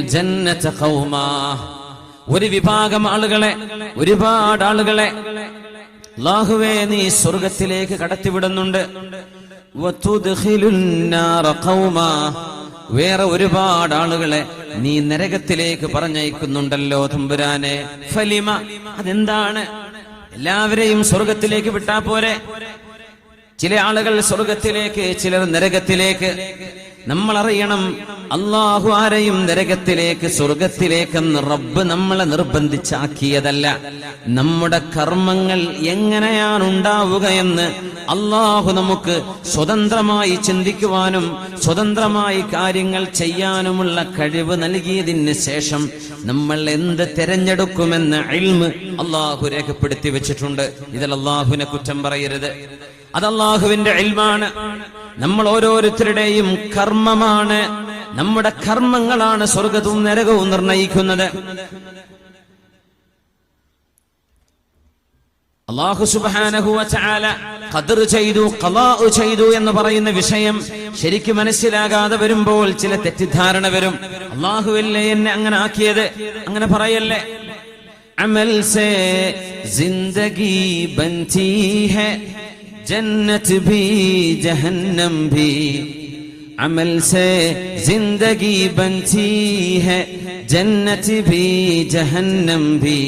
ജന്നത ഖൗമാ. ഒരു വിഭാഗം ആളുകളെ ഒരുപാട് ആളുകളെ അല്ലാഹുവേ നീ സ്വർഗത്തിലേക്ക് കടത്തിവിടുന്നുണ്ട്. ഖൗമാ. വേറെ ഒരുപാട് ആളുകളെ നീ നരകത്തിലേക്ക് പറഞ്ഞയക്കുന്നുണ്ടല്ലോ തമ്പുരാനെ. ഫലിമ അതെന്താണ്? എല്ലാവരെയും സ്വർഗത്തിലേക്ക് വിട്ടാ പോരെ. ചില ആളുകൾ സ്വർഗത്തിലേക്ക് ചിലർ നരകത്തിലേക്ക്. നമ്മൾ അറിയണം അള്ളാഹു ആരെയും നരകത്തിലേക്ക് സ്വർഗത്തിലേക്കെന്ന് റബ്ബ് നമ്മളെ നിർബന്ധിച്ചാക്കിയതല്ല. നമ്മുടെ കർമ്മങ്ങൾ എങ്ങനെയാണ് ഉണ്ടാവുകയെന്ന് അള്ളാഹു നമുക്ക് സ്വതന്ത്രമായി ചിന്തിക്കുവാനും സ്വതന്ത്രമായി കാര്യങ്ങൾ ചെയ്യാനുമുള്ള കഴിവ് നൽകിയതിന് ശേഷം നമ്മൾ എന്ത് തിരഞ്ഞെടുക്കുമെന്ന് ഇൽമ് അള്ളാഹു രേഖപ്പെടുത്തി വെച്ചിട്ടുണ്ട്. ഇതിൽ അള്ളാഹുവിനെ കുറ്റം പറയരുത്. അത് അള്ളാഹുവിന്റെ ഇൽമാണ്. നമ്മൾ ഓരോരുത്തരുടെയും കർമ്മമാണ്. നമ്മുടെ കർമ്മങ്ങളാണ് സ്വർഗവും നരകവും നിർണയിക്കുന്നത്. അള്ളാഹു സുബാനഹുവ ചാല ഖദർ ചെയ്തു ഖലാഉ ചെയ്തു എന്ന് പറയുന്ന വിഷയം ശരിക്കും മനസ്സിലാകാതെ വരുമ്പോൾ ചില തെറ്റിദ്ധാരണ വരും. അള്ളാഹുവല്ലേ എന്നെ അങ്ങനെ ആക്കിയത്? അങ്ങനെ പറയല്ലേ? അമൽ സേ ജിന്ദഗി ബൻതി ഹെ जन्नत भी जहन्नम भी अमल से जिंदगी बनती है जन्नत भी जहन्नम भी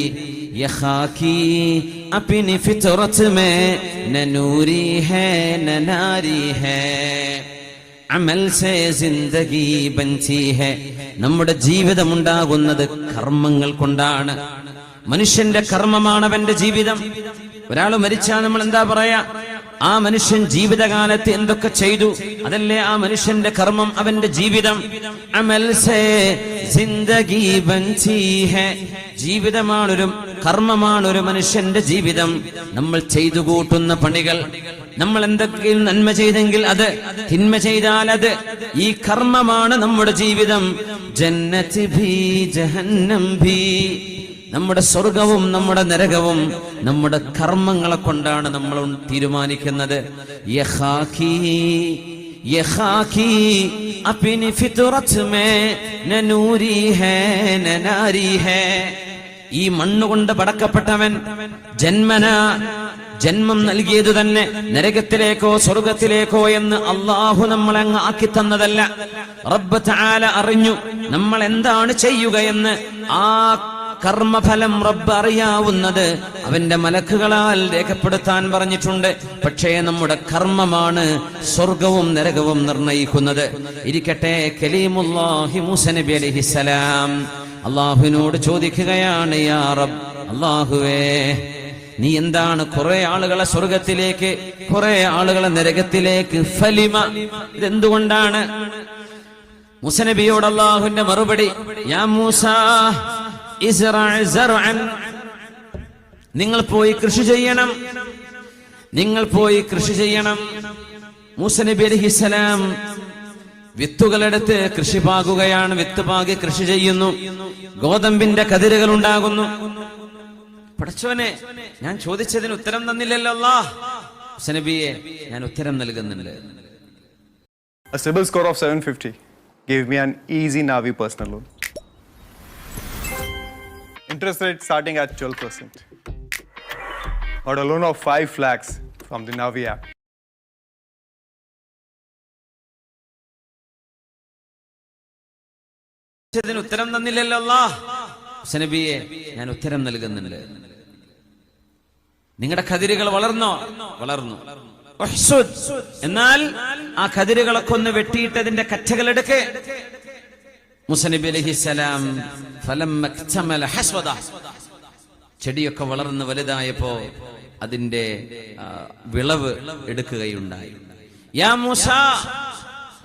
ये खाकी अपनी फितरत में न नूरी है न नारी है അമൽ സേ ജിന്ദഗി ബൻതി ഹെ നമ്മുടെ ജീവിതം ഉണ്ടാകുന്നത് കർമ്മങ്ങൾ കൊണ്ടാണ് മനുഷ്യന്റെ കർമ്മമാണ് അവന്റെ ജീവിതം ഒരാൾ മരിച്ചാൽ നമ്മൾ എന്താ പറയാ ആ മനുഷ്യൻ ജീവിതകാലത്ത് എന്തൊക്കെ ചെയ്തു? അതല്ലേ ആ മനുഷ്യന്റെ കർമ്മം അവന്റെ ജീവിതം. ജീവിതമാണൊരു കർമ്മമാണ് ഒരു മനുഷ്യന്റെ ജീവിതം. നമ്മൾ ചെയ്തു കൂട്ടുന്ന പണികൾ. നമ്മൾ എന്തൊക്കെയും നന്മ ചെയ്തെങ്കിൽ അത് തിന്മ ചെയ്താൽ അത്. ഈ കർമ്മമാണ് നമ്മുടെ ജീവിതം. ജന്നത്ത് ഭീ ജഹന്നം ഭീ. നമ്മുടെ സ്വർഗവും നമ്മുടെ നരകവും നമ്മുടെ കർമ്മങ്ങളെ കൊണ്ടാണ് നമ്മൾ തീരുമാനിക്കുന്നത്. ഈ മണ്ണുകൊണ്ട് പടക്കപ്പെട്ടവൻ ജന്മന ജന്മം നൽകിയത് തന്നെ നരകത്തിലേക്കോ സ്വർഗത്തിലേക്കോ എന്ന് അള്ളാഹു നമ്മളെ അങ്ങ് ആക്കി തന്നതല്ല. റബ്ബ് തആല അറിഞ്ഞു നമ്മൾ എന്താണ് ചെയ്യുക എന്ന് ആ കർമ്മഫലം റബ്ബ് അറിയാവുന്നത് അവന്റെ മലക്കുകളാൽ രേഖപ്പെടുത്താൻ പറഞ്ഞിട്ടുണ്ട്. പക്ഷേ നമ്മുടെ കർമ്മമാണ് സ്വർഗവും നരകവും നിർണയിക്കുന്നത്. ഇരിക്കട്ടെ കലീമുല്ലാഹി മൂസ നബി സലാം. അള്ളാഹുവിനോട് ചോദിക്കുകയാണ് യാ റബ് അള്ളാഹുവേ നീ എന്താണ് കുറെ ആളുകളെ സ്വർഗത്തിലേക്ക് കുറെ ആളുകളെ നരകത്തിലേക്ക് ഫലിമ? ഇതെന്തുകൊണ്ടാണ്? മുസനബിയോട് അള്ളാഹുവിന്റെ മറുപടി യാ മൂസ നിങ്ങൾ പോയി കൃഷി ചെയ്യണം. നിങ്ങൾ പോയി കൃഷി ചെയ്യണം. മൂസനബി നബി അലൈഹിസ്സലാം വിത്തുകളെടുത്ത് കൃഷി പാകുകയാണ്. വിത്ത് പാകി കൃഷി ചെയ്യുന്നു. ഗോതമ്പിന്റെ കതിരുകൾ ഉണ്ടാകുന്നു. പഠിച്ചവനെ ഞാൻ ചോദിച്ചതിന് ഉത്തരം തന്നില്ലല്ലോ നബിയെ ഞാൻ ഉത്തരം നൽകുന്നുണ്ട്. A CIBIL score of 750 gave me an easy Navi personal loan. Interest rate starting at 12%. Got a loan of 5 lakhs from the Navi app. ഉത്തരം തന്നില്ലല്ലോ ഞാൻ ഉത്തരം നൽകുന്നുണ്ട് നിങ്ങളുടെ കതിരുകൾ വളർന്നോ വളർന്നു. എന്നാൽ ആ കതിരുകളൊക്കെ ഒന്ന് വെട്ടിയിട്ടതിന്റെ കച്ചകൾ എടുക്ക് മുസനബി അലഹിസലാം. ചെടിയൊക്കെ വളർന്ന് വലുതായപ്പോ അതിന്റെ വിളവ് എടുക്കുകയുണ്ടായി യാ മൂസ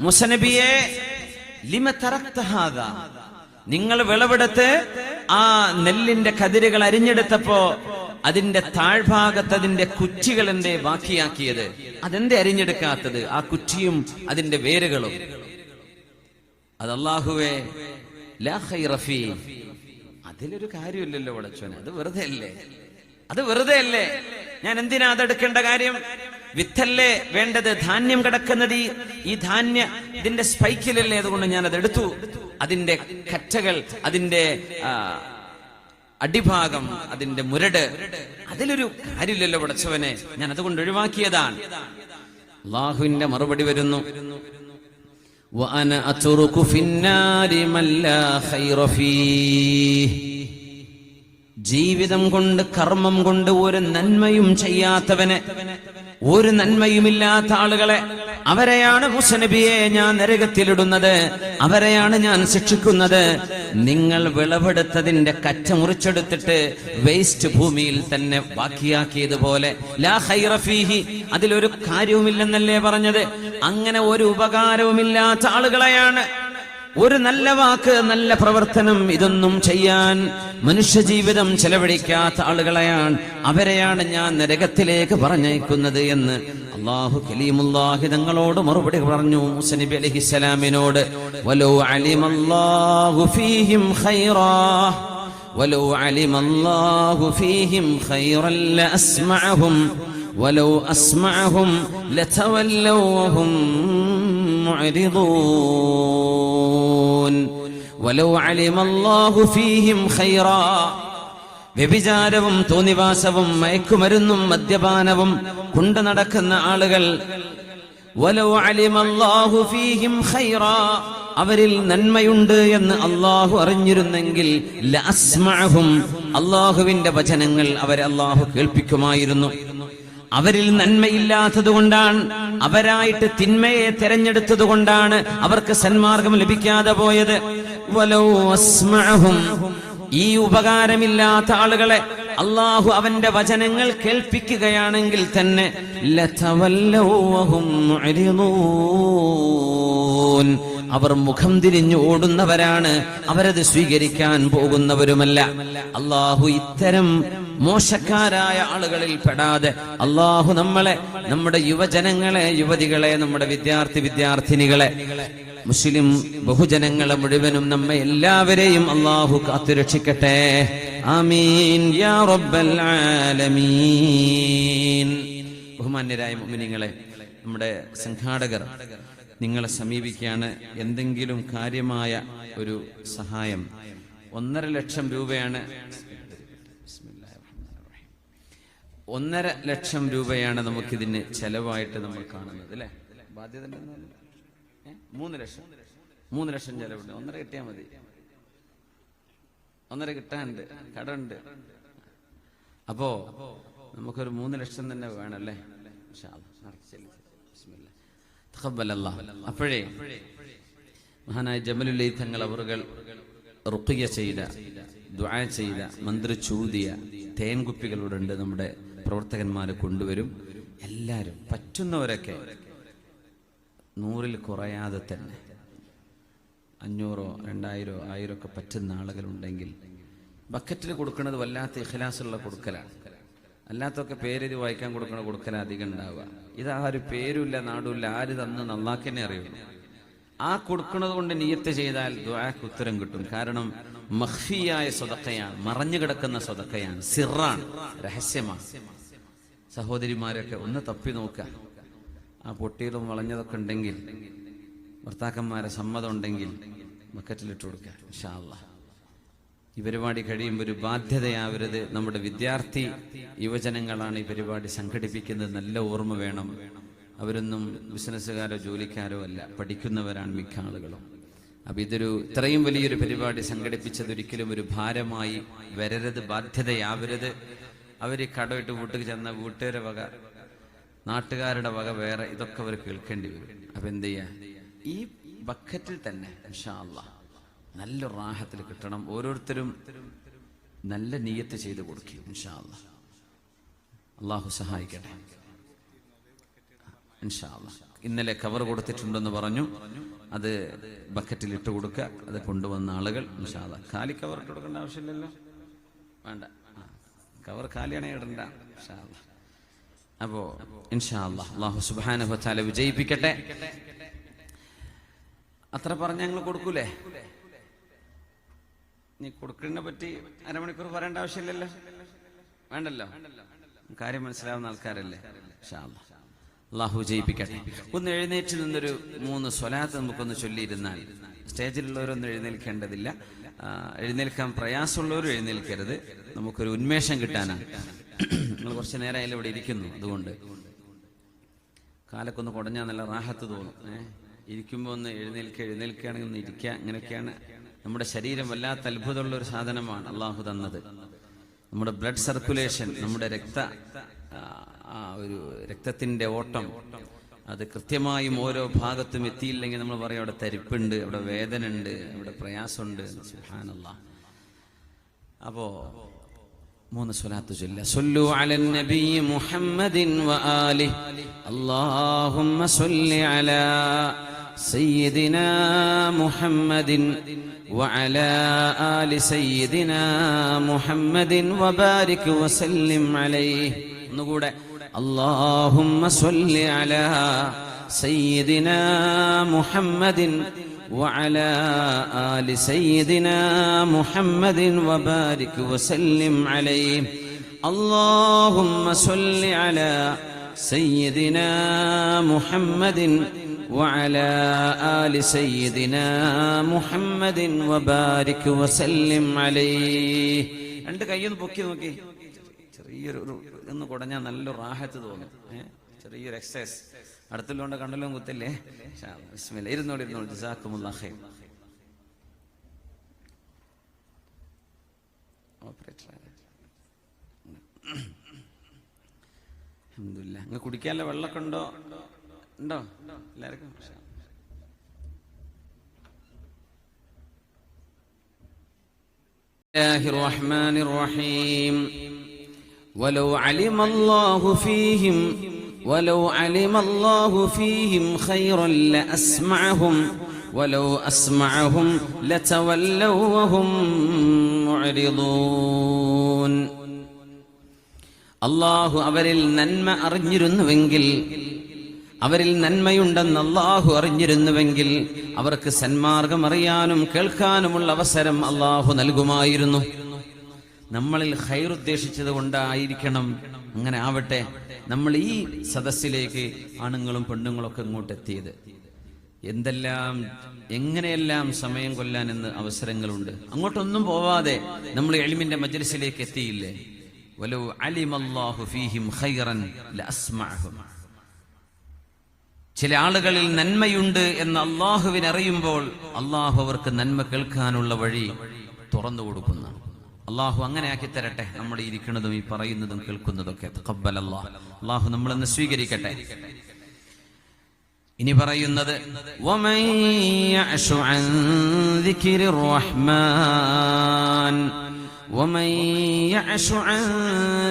മുസനബിയെ ലിമ? നിങ്ങൾ വിളവെടുത്ത് ആ നെല്ലിന്റെ കതിരുകൾ അരിഞ്ഞെടുത്തപ്പോ അതിന്റെ താഴ്ഭാഗത്ത് അതിന്റെ കുറ്റികൾ എന്തേ ബാക്കിയാക്കിയത് അതെന്തേ അരിഞ്ഞെടുക്കാത്തത് ആ കുറ്റിയും അതിന്റെ വേരുകളും അത് അള്ളാഹുവേ ലാ ഖൈറ ഫീ. അതിലൊരു കാര്യമില്ലല്ലോ വളച്ചോനെ അത് വെറുതെ അല്ലേ അത് വെറുതെ അല്ലേ ഞാൻ എന്തിനാ അതെടുക്കേണ്ട കാര്യം? വിത്തല്ലേ വേണ്ടത്? ധാന്യം കിടക്കുന്നത് ഈ ധാന്യ ഇതിന്റെ സ്പൈക്കിലല്ലേ അതുകൊണ്ട് ഞാൻ അത് എടുത്തു അതിന്റെ കറ്റകൾ അതിന്റെ അടിഭാഗം അതിന്റെ മുരട്. അതിലൊരു കാര്യമില്ലല്ലോ പടച്ചവനെ ഞാൻ അതുകൊണ്ട് ഒഴിവാക്കിയതാണ്. അള്ളാഹുവിന്റെ മറുപടി വരുന്നു. وأنا أترك في النار من لا خير فيه ജീവിതം കൊണ്ട് കർമ്മം കൊണ്ട് ഒരു നന്മയും ചെയ്യാത്തവന് ഒരു നന്മയുമില്ലാത്ത ആളുകളെ അവരെയാണ് മുസനബിയെ ഞാൻ നരകത്തിലിടുന്നത് അവരെയാണ് ഞാൻ ശിക്ഷിക്കുന്നത് നിങ്ങൾ വിളവെടുത്തതിന്റെ കറ്റ മുറിച്ചെടുത്തിട്ട് വേസ്റ്റ് ഭൂമിയിൽ തന്നെ ബാക്കിയാക്കിയതുപോലെ ലാ ഖൈറ ഫീഹി അതിലൊരു കാര്യവുമില്ലെന്നല്ലേ പറഞ്ഞത് അങ്ങനെ ഒരു ഉപകാരവുമില്ലാത്ത ആളുകളെയാണ്. ഒരു നല്ല വാക്ക് നല്ല പ്രവർത്തനം ഇതൊന്നും ചെയ്യാൻ മനുഷ്യജീവിതം ചെലവഴിക്കാത്ത ആളുകളെയാണ്. അവരെയാണ് ഞാൻ നരകത്തിലേക്ക് പറഞ്ഞേക്കുന്നത് എന്ന് അള്ളാഹു കലീമുല്ലാഹി തങ്ങളോട് മറുപടി പറഞ്ഞു. മുസനബി അലഹിസലാമിനോട് വലോ അലിമല്ലാഹു ഫീഹിം ഖൈറാ വലോ അലിമല്ലാഹു ഫീഹിം ഖൈറല്ല അസ്മഅഹും ولو أسمعهم لتولوا وهم معرضون ولو علم الله فيهم خيرا വ്യഭിചാരവും തോന്നിവാസവും മയക്കുമരുന്നും മദ്യപാനവും കൊണ്ടു നടക്കുന്ന ആളുകൾ വലൗ അലിമല്ലാഹു ഫീഹിം ഖൈറാ അവരിൽ നന്മയുണ്ട് എന്ന് അള്ളാഹു അറിഞ്ഞിരുന്നെങ്കിൽ ലഅസ്മഅഹും അള്ളാഹുവിന്റെ വചനങ്ങൾ അവരെ അള്ളാഹു കേൾപ്പിക്കുമായിരുന്നു അവരിൽ നന്മയില്ലാത്തത് കൊണ്ടാണ്. അവരായിട്ട് തിന്മയെ തെരഞ്ഞെടുത്തത് കൊണ്ടാണ് അവർക്ക് സന്മാർഗം ലഭിക്കാതെ പോയത്. ഈ ഉപകാരമില്ലാത്ത ആളുകളെ അള്ളാഹു അവന്റെ വചനങ്ങൾ കേൾപ്പിക്കുകയാണെങ്കിൽ തന്നെ. അവർ മുഖം തിരിഞ്ഞു ഓടുന്നവരാണ്. അവരത് സ്വീകരിക്കാൻ പോകുന്നവരുമല്ല. അള്ളാഹു ഇത്തരം മോശക്കാരായ ആളുകളിൽ പെടാതെ അള്ളാഹു നമ്മളെ നമ്മുടെ യുവജനങ്ങളെ യുവതികളെ നമ്മുടെ വിദ്യാർത്ഥി വിദ്യാർത്ഥിനികളെ മുസ്ലിം ബഹുജനങ്ങളെ മുഴുവനും നമ്മെ എല്ലാവരെയും അള്ളാഹു കാത്തുരക്ഷിക്കട്ടെ. ആമീൻ. യാ റബ്ബൽ ആലമീൻ. ബഹുമാന്യരായ മുഅ്മിനീങ്ങളെ നമ്മുടെ സംഘാടകർ നിങ്ങളെ സമീപിക്കുകയാണ് എന്തെങ്കിലും കാര്യമായ ഒരു സഹായം. ഒന്നര ലക്ഷം രൂപയാണ് ഒന്നര ലക്ഷം രൂപയാണ് നമുക്കിതിന് ചെലവായിട്ട് നമ്മൾ കാണുന്നത് അല്ലേ? ബാധ്യത? മൂന്ന് ലക്ഷം. മൂന്ന് ലക്ഷം ചെലവുണ്ട്. ഒന്നര കിട്ടിയാൽ മതി. ഒന്നര കിട്ടാനുണ്ട്. കടമുണ്ട്. അപ്പോ നമുക്കൊരു മൂന്ന് ലക്ഷം തന്നെ വേണല്ലേ. അപ്പോഴേ മഹാനായ ജമലുല്ലൈ തങ്ങൾ അവറുകൾ റുക്കിയ ചെയ്ത ദുആ ചെയ്ത മന്ത്രിച്ചൂതിയ തേൻകുപ്പികളുടെ ഉണ്ട് നമ്മുടെ പ്രവർത്തകന്മാരെ കൊണ്ടുവരും. എല്ലാവരും പറ്റുന്നവരൊക്കെ നൂറിൽ കുറയാതെ തന്നെ അഞ്ഞൂറോ രണ്ടായിരോ ആയിരം ഒക്കെ പറ്റുന്ന ആളുകളുണ്ടെങ്കിൽ ബക്കറ്റിൽ കൊടുക്കുന്നത് വല്ലാത്ത ഇഖലാസുള്ള കൊടുക്കലാണ്. അല്ലാത്തൊക്കെ പേരെഴുതി വായിക്കാൻ കൊടുക്കണ കൊടുക്കല അധികം ഉണ്ടാവുക. ഇത് ആ ഒരു പേരുമില്ല നാടുമില്ല ആര് തന്ന് നന്നാക്കന്നെ അറിയുള്ളൂ ആ കൊടുക്കുന്നത് കൊണ്ട് നിയത്ത് ചെയ്താൽ ദ്വാക്ക് ഉത്തരം കിട്ടും. കാരണം മഖ്ഫിയായ സ്വതക്കയാണ് മറഞ്ഞു കിടക്കുന്ന സ്വതക്കയാണ് സിറാണ് രഹസ്യമാണ്. സഹോദരിമാരൊക്കെ ഒന്ന് തപ്പി നോക്കുക. ആ പൊട്ടിയതും വളഞ്ഞതൊക്കെ ഉണ്ടെങ്കിൽ ഭർത്താക്കന്മാരെ സമ്മതം ഉണ്ടെങ്കിൽ ബക്കറ്റിലിട്ട് കൊടുക്കുക ഇൻഷാ അല്ലാ ഈ പരിപാടി കഴിയുമ്പോൾ ഒരു ബാധ്യതയാവരുത്. നമ്മുടെ വിദ്യാർത്ഥി യുവജനങ്ങളാണ് ഈ പരിപാടി സംഘടിപ്പിക്കുന്നത്. നല്ല ഓർമ്മ വേണം. അവരൊന്നും ബിസിനസ്സുകാരോ ജോലിക്കാരോ അല്ല. പഠിക്കുന്നവരാണ് മിക്ക ആളുകളും. അപ്പൊ ഇതൊരു ഇത്രയും വലിയൊരു പരിപാടി സംഘടിപ്പിച്ചത് ഒരിക്കലും ഒരു ഭാരമായി വരരുത് ബാധ്യതയാവരുത്. അവർ കടമിട്ട് വീട്ടിൽ ചെന്ന വീട്ടുകാരെ വക നാട്ടുകാരുടെ വക വേറെ ഇതൊക്കെ അവർ കേൾക്കേണ്ടി വരും. അപ്പൊ എന്ത് ചെയ്യാ? ഈ ബക്കറ്റിൽ തന്നെ നല്ല റാഹത്തിൽ കിട്ടണം. ഓരോരുത്തരും നല്ല നീയത്ത് ചെയ്ത് കൊടുക്കും ഇൻഷാ അല്ലാ അള്ളാഹു സഹായിക്കട്ടെ. ഇൻഷാ അല്ലാ ഇന്നലെ കവർ കൊടുത്തിട്ടുണ്ടെന്ന് പറഞ്ഞു. അത് ബക്കറ്റിൽ ഇട്ട് കൊടുക്കുക. അത് കൊണ്ടുവന്ന ആളുകൾ അല്ലാ. കാലി കവർ ഇട്ട് കൊടുക്കേണ്ട ആവശ്യമില്ലല്ലോ? വേണ്ട. കവർ കാലിയാണെങ്കിൽ ഇടണ്ട അപ്പോ ഇൻഷാ സുബാന വിജയിപ്പിക്കട്ടെ. അത്ര പറഞ്ഞ ഞങ്ങൾ കൊടുക്കൂലേ? നീ കൊടുക്കുന്നതിനെ പറ്റി അരമണിക്കൂർ പറയേണ്ട ആവശ്യമില്ലല്ലോ? വേണ്ടല്ലോ? കാര്യം മനസ്സിലാവുന്ന ആൾക്കാരല്ലേ? അല്ലാ. അള്ളാഹു ജയിപ്പിക്കട്ടെ. ഒന്ന് എഴുന്നേറ്റ് നിന്നൊരു മൂന്ന് സ്വലാത്ത് നമുക്കൊന്ന് ചൊല്ലിയിരുന്നാൽ സ്റ്റേജിലുള്ളവരൊന്നും എഴുന്നേൽക്കേണ്ടതില്ല. എഴുന്നേൽക്കാൻ പ്രയാസമുള്ളവരും എഴുന്നേൽക്കരുത്. നമുക്കൊരു ഉന്മേഷം കിട്ടാനാണ്. നിങ്ങൾ കുറച്ച് നേരമായാലും ഇവിടെ ഇരിക്കുന്നു. അതുകൊണ്ട് കാലൊക്കെ ഒന്ന് കുടഞ്ഞാൽ നല്ല റാഹത്ത് തോന്നും. ഏഹ് ഇരിക്കുമ്പോൾ ഒന്ന് എഴുന്നേൽക്കുക എഴുന്നേൽക്കുകയാണെങ്കിൽ ഒന്ന് ഇരിക്കുക അങ്ങനെയൊക്കെയാണ് നമ്മുടെ ശരീരം വല്ലാത്ത അത്ഭുതമുള്ള ഒരു സാധനമാണ് അള്ളാഹു തന്നത്. നമ്മുടെ ബ്ലഡ് സർക്കുലേഷൻ നമ്മുടെ രക്ത ആ, ആ ഒരു രക്തത്തിന്റെ ഓട്ടം അത് കൃത്യമായും ഓരോ ഭാഗത്തും എത്തിയില്ലെങ്കിൽ നമ്മൾ പറയും അവിടെ തരിപ്പുണ്ട് അവിടെ വേദന ഉണ്ട് അവിടെ പ്രയാസമുണ്ട് സുബ്ഹാനല്ലാഹ് അപ്പോ മൂന്ന് സ്വലാത്ത് ചൊല്ല സല്ലു അലൻ നബി മുഹമ്മദിൻ വആലിഹി اللهم صل على سيدنا محمد وعلى آل سيدنا محمد وبارك وسلم عليه ഒന്നുകൂടെ اللهم صل على سيدنا محمد وعلى آل سيدنا محمد وبارك وسلم عليه اللهم صل على سيدنا محمد وعلى آل سيدنا محمد وبارك وسلم عليه രണ്ട് കൈയൊന്ന് പൊക്കി നോക്കി ചെറിയൊരു ഒരു ഒന്ന് കുടഞ്ഞാൽ നല്ലൊരു റാഹത്ത് തോന്നും ഏ? ചെറിയൊരു എക്സസൈസ് അടുത്തുള്ളതുകൊണ്ട് കണ്ടല്ലോ കുത്തില്ലേ ബിസ്മില്ല ഇരുന്നോളി ഇരുന്നോളി ജസാക്കുമുല്ലാ ഖൈർ ഓപ്പറേറ്റർ അൽഹംദുലില്ലാ അങ്ങ് കുടിക്കാനുള്ള വെള്ളമൊക്കെ ഉണ്ടോ ഉണ്ടോ എല്ലാവർക്കും മാഷാ. الله الرحمن الرحيم ولو علم الله فيهم ولو علم الله فيهم خيرا لأسمعهم ولو أسمعهم لتولوا وهم معرضون അള്ളാഹു അവരിൽ നന്മ അറിഞ്ഞിരുന്നുവെങ്കിൽ അവരിൽ നന്മയുണ്ടെന്ന് അള്ളാഹു അറിഞ്ഞിരുന്നുവെങ്കിൽ അവർക്ക് സന്മാർഗം അറിയാനും കേൾക്കാനുമുള്ള അവസരം അള്ളാഹു നൽകുമായിരുന്നു നമ്മളിൽ ഹൈർ ഉദ്ദേശിച്ചത് കൊണ്ടായിരിക്കണം. അങ്ങനെ ആവട്ടെ നമ്മൾ ഈ സദസ്സിലേക്ക് ആണുങ്ങളും പെണ്ണുങ്ങളൊക്കെ ഇങ്ങോട്ട് എത്തിയത്. എന്തെല്ലാം എങ്ങനെയെല്ലാം സമയം കൊല്ലാൻ എന്ന് അവസരങ്ങളുണ്ട്. അങ്ങോട്ടൊന്നും പോവാതെ നമ്മൾ എളിമിന്റെ മജ്ലിസിലേക്ക് എത്തിയില്ലേ? വലോ അലിമല്ലാഹു ഫീഹിം ഖൈറൻ ലഅസ്മഅഹും. ചില ആളുകളിൽ നന്മയുണ്ട് എന്ന് അള്ളാഹുവിനറിയുമ്പോൾ അള്ളാഹു അവർക്ക് നന്മ കേൾക്കാനുള്ള വഴി തുറന്നു കൊടുക്കുന്ന. അള്ളാഹു അങ്ങനെ ആക്കി തരട്ടെ നമ്മൾ ഈ ഇരിക്കുന്നതും ഈ പറയുന്നതും കേൾക്കുന്നതൊക്കെ തഖബ്ബൽ അല്ലാഹ് അള്ളാഹു നമ്മളെന്ന് സ്വീകരിക്കട്ടെ ഇനി പറയുന്നത് وَمَن يَعْشُ عَن ذِكْرِ الرَّحْمَنِ ومن يعش عن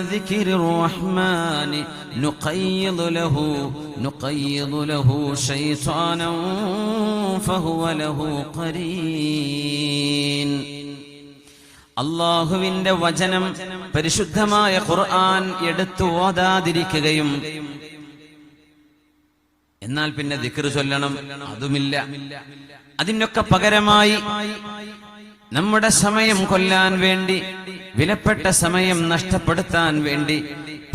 ذكر الرحمن نقيض له نقيض له شيطانا فهو له قرين അള്ളാഹുവിന്റെ വചനം പരിശുദ്ധമായ ഖുർആൻ എടുത്തു ഓതാതിരിക്കുകയും. എന്നാൽ പിന്നെ ദിക്ർ ചൊല്ലണം അതുമില്ല. അതിനൊക്കെ പകരമായി നമ്മുടെ സമയം കൊല്ലാൻ വേണ്ടി വിലപ്പെട്ട സമയം നഷ്ടപ്പെടുത്താൻ വേണ്ടി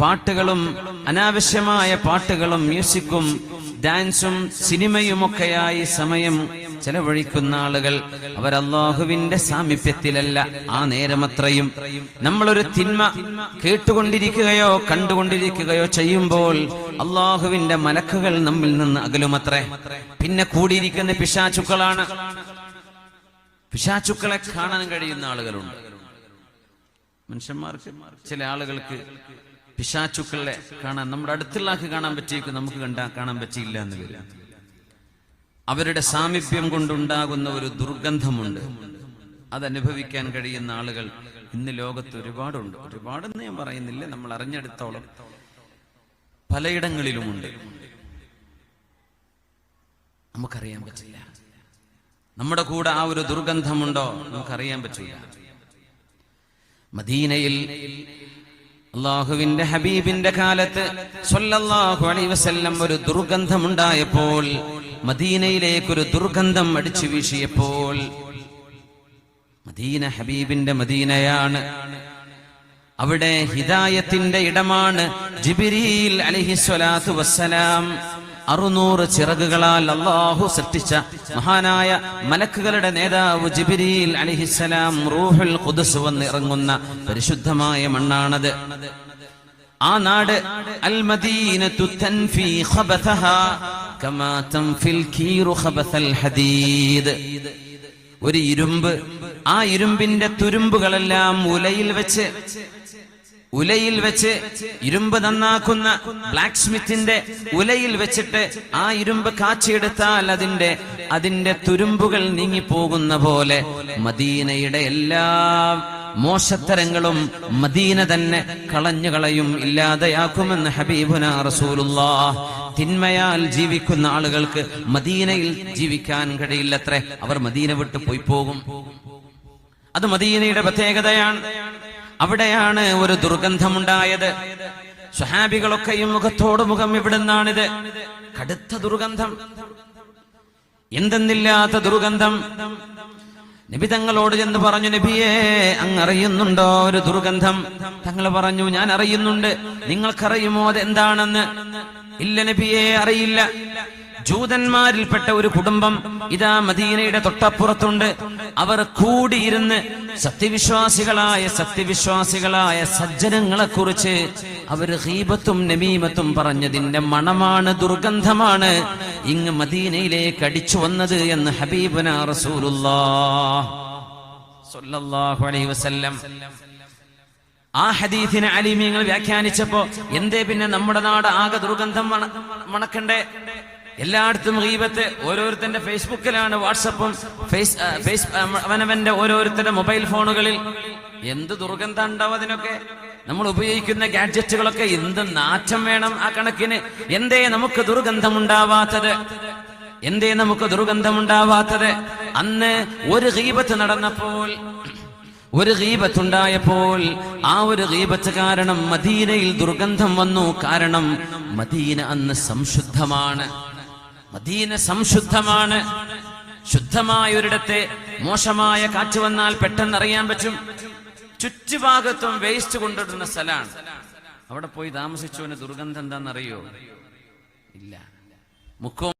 പാട്ടുകളും അനാവശ്യമായ പാട്ടുകളും മ്യൂസിക്കും ഡാൻസും സിനിമയുമൊക്കെയായി സമയം ചെലവഴിക്കുന്ന ആളുകൾ അവരല്ലാഹുവിന്റെ സാമീപ്യത്തിലല്ല. ആ നേരമത്രയും നമ്മളൊരു തിന്മ കേട്ടുകൊണ്ടിരിക്കുകയോ കണ്ടുകൊണ്ടിരിക്കുകയോ ചെയ്യുമ്പോൾ അള്ളാഹുവിന്റെ മലക്കുകൾ നമ്മിൽ നിന്ന് അകലുമത്രേ. പിന്നെ കൂടിയിരിക്കുന്ന പിശാചുക്കളാണ്. പിശാചുക്കളെ കാണാൻ കഴിയുന്ന ആളുകളുണ്ട്. മനുഷ്യന്മാർക്ക് ചില ആളുകൾക്ക് പിശാചുക്കളെ കാണാൻ നമ്മുടെ അടുത്തുള്ള കാണാൻ പറ്റിയേക്കും നമുക്ക് കണ്ടാ കാണാൻ പറ്റിയില്ല എന്ന് വരും അവരുടെ സാമീപ്യം കൊണ്ടുണ്ടാകുന്ന ഒരു ദുർഗന്ധമുണ്ട്. അതനുഭവിക്കാൻ കഴിയുന്ന ആളുകൾ ഇന്ന് ലോകത്ത് ഒരുപാടുണ്ട്. ഒരുപാടെന്ന് ഞാൻ പറയുന്നില്ല നമ്മൾ അറിഞ്ഞെടുത്തോളം. പലയിടങ്ങളിലുമുണ്ട്. നമുക്കറിയാൻ പറ്റില്ല. നമ്മുടെ കൂടെ ആ ഒരു ദുർഗന്ധമുണ്ടോ? നമുക്കറിയാൻ പറ്റില്ല മദീനയിൽ അള്ളാഹുവിന്റെ ഹബീബിന്റെ കാലത്ത് ഒരു ദുർഗന്ധമുണ്ടായപ്പോൾ മദീനയിലേക്കൊരു ദുർഗന്ധം അടിച്ചു വീശിയപ്പോൾ മദീന ഹബീബിന്റെ മദീനയാണ്. അവിടെ ഹിദായത്തിന്റെ ഇടമാണ് ജിബിരിയിൽ അലിഹിസ്വലാത്തു വസ്സലാം. അറുനൂറ് ചിറകുകളാൽ അള്ളാഹു സൃഷ്ടിച്ച മഹാനായ മലക്കുകളുടെ നേതാവ് ജിബിരിയിൽ അലിഹിസ്സലാം റൂഹുൽ കുതസ് വന്ന് ഇറങ്ങുന്ന പരിശുദ്ധമായ മണ്ണാണത്. ആ നാട് അൽ മദീനത്തു തൻഫി ഖബതഹാ കമാ തൻഫിൽ കീറു ഖബസൽ ഹദീദ്. ഒരു ഇരുമ്പ് ആ ഇരുമ്പിന്റെ തുരുമ്പുകളെല്ലാം ഉലയിൽ വെച്ച് ഉലയിൽ വെച്ച് ഇരുമ്പ് നന്നാക്കുന്ന ബ്ലാക്ക് സ്മിത്തിന്റെ ഉലയിൽ വെച്ചിട്ട് ആ ഇരുമ്പ് കാച്ചിയെടുത്താൽ അതിന്റെ അതിന്റെ തുരുമ്പുകൾ നീങ്ങിപ്പോകുന്ന പോലെ മദീനയുടെ എല്ലാ മോശത്തരങ്ങളും മദീന തന്നെ കളഞ്ഞുകളയും ഇല്ലാതെയാക്കുമെന്ന് ഹബീബുന റസൂലുള്ള തിന്മയാൽ ജീവിക്കുന്ന ആളുകൾക്ക് മദീനയിൽ ജീവിക്കാൻ കഴിയില്ലത്രേ. അവർ മദീന വിട്ട് പോയി പോകും. അത് മദീനയുടെ പ്രത്യേകതയാണ്. അവിടെയാണ് ഒരു ദുർഗന്ധമുണ്ടായത്. സ്വഹാബികളൊക്കെയും മുഖത്തോട് മുഖം ഇവിടുന്നാണിത്. കടുത്ത ദുർഗന്ധം. എന്തെന്നില്ലാത്ത ദുർഗന്ധം. നബി തങ്ങളോട് ചെന്ന് പറഞ്ഞു നബിയെ അങ്ങ് അറിയുന്നുണ്ടോ ഒരു ദുർഗന്ധം? തങ്ങൾ പറഞ്ഞു ഞാൻ അറിയുന്നുണ്ട്. നിങ്ങൾക്കറിയുമോ അത് എന്താണെന്ന് ഇല്ല നബിയെ അറിയില്ല. ജൂതന്മാരിൽപ്പെട്ട ഒരു കുടുംബം ഇതാ മദീനയുടെ തൊട്ടപ്പുറത്തുണ്ട്. അവർ കൂടിയിരുന്ന് സത്യവിശ്വാസികളായ സത്യവിശ്വാസികളായ സജ്ജനങ്ങളെ കുറിച്ച് അവർ ഹീബത്തും നമീമത്തും പറഞ്ഞതിന്റെ മണമാണ് ദുർഗന്ധമാണ്. ഇങ്ങ് മദീനയിലേക്ക് അടിച്ചു വന്നത് എന്ന് ഹബീബന വസല്ലം. ആ ഹദീഫിനെ അലിമീങ്ങൾ വ്യാഖ്യാനിച്ചപ്പോ എന്തേ പിന്നെ നമ്മുടെ നാട് ആകെ ദുർഗന്ധം മണ മണക്കണ്ടേ? എല്ലായിടത്തും ഗീബത്ത് ഓരോരുത്തന്റെ ഫേസ്ബുക്കിലാണ് വാട്സപ്പും ഫേസ് അവനവന്റെ ഓരോരുത്തരുടെ മൊബൈൽ ഫോണുകളിൽ എന്ത് ദുർഗന്ധം ഉണ്ടാവും അതിനൊക്കെ? നമ്മൾ ഉപയോഗിക്കുന്ന ഗാഡ്ജറ്റുകളൊക്കെ എന്ത് നാറ്റം വേണം ആ കണക്കിന്? എന്തേ നമുക്ക് ദുർഗന്ധം ദുർഗന്ധമുണ്ടാവാത്തത്? എന്തേ നമുക്ക് ദുർഗന്ധം ദുർഗന്ധമുണ്ടാവാത്തത്? അന്ന് ഒരു ഹീപത്ത് നടന്നപ്പോൾ ഒരു ഗീപത്തുണ്ടായപ്പോൾ ആ ഒരു ഗീപത്ത് കാരണം മദീനയിൽ ദുർഗന്ധം വന്നു. കാരണം മദീന അന്ന് സംശുദ്ധമാണ്. മദീന സംശുദ്ധമാണ്. ശുദ്ധമായ ഒരിടത്തെ മോശമായ കാറ്റ് വന്നാൽ പെട്ടെന്ന് അറിയാൻ പറ്റും. ചുറ്റുഭാഗത്തും വേസ്റ്റ് കൊണ്ടിടുന്ന സ്ഥലമാണ്. അവിടെ പോയി താമസിച്ചവന് ദുർഗന്ധം എന്താണെന്നറിയോ? ഇല്ല. മുക്കോ